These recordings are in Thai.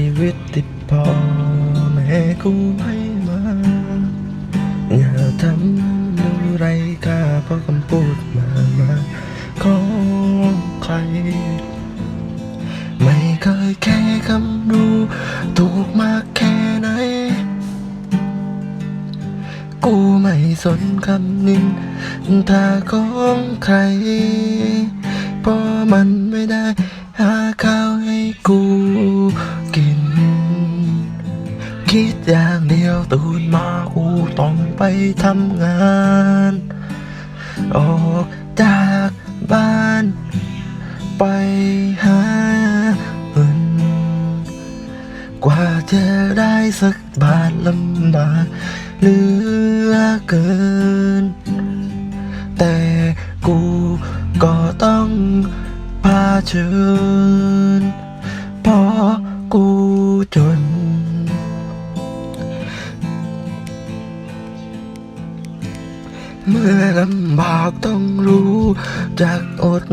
ชีวิตที่พ่อแม่กูให้มา อย่าทำดูไรค่าเพราะคำพูดมามาของใคร ไม่เคยแค่คำดูถูกมากแค่ไหน กูไม่สนคำนินทาของใคร เพราะมันไม่ได้ คิดอย่างเดียวตื่นมากูต้องไปทำงาน ออกจากบ้าน ไปหาเงินกว่าจะได้สักบาทลำบากเหลือเกิน แต่กูก็ต้องพาเชิญเพราะกูจน เมื่อลำบากต้องรู้จักอด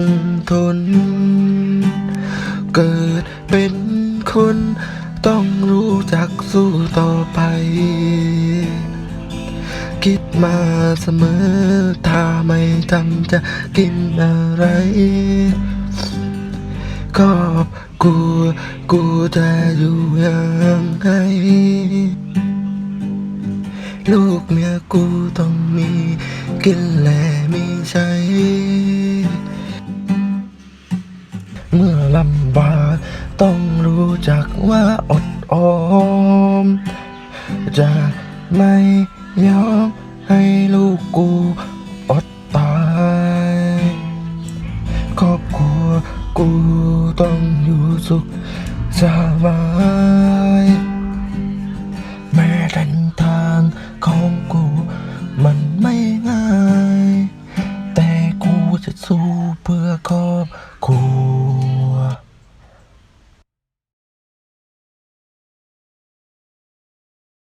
ทน เกิดเป็นคนต้องรู้จักสู้ต่อไป คิดมาเสมอ ถ้าไม่ทำจะกินอะไรก็กูกูจะอยู่ยัง เมียกูต้องมีกินและมีใช้ เมื่อลำบากต้องรู้จักว่าอดออม จะไม่ยอมให้ลูกกูอดตาย ครอบครัวกูต้องอยู่สุขสบาย เพื่อขอบครัว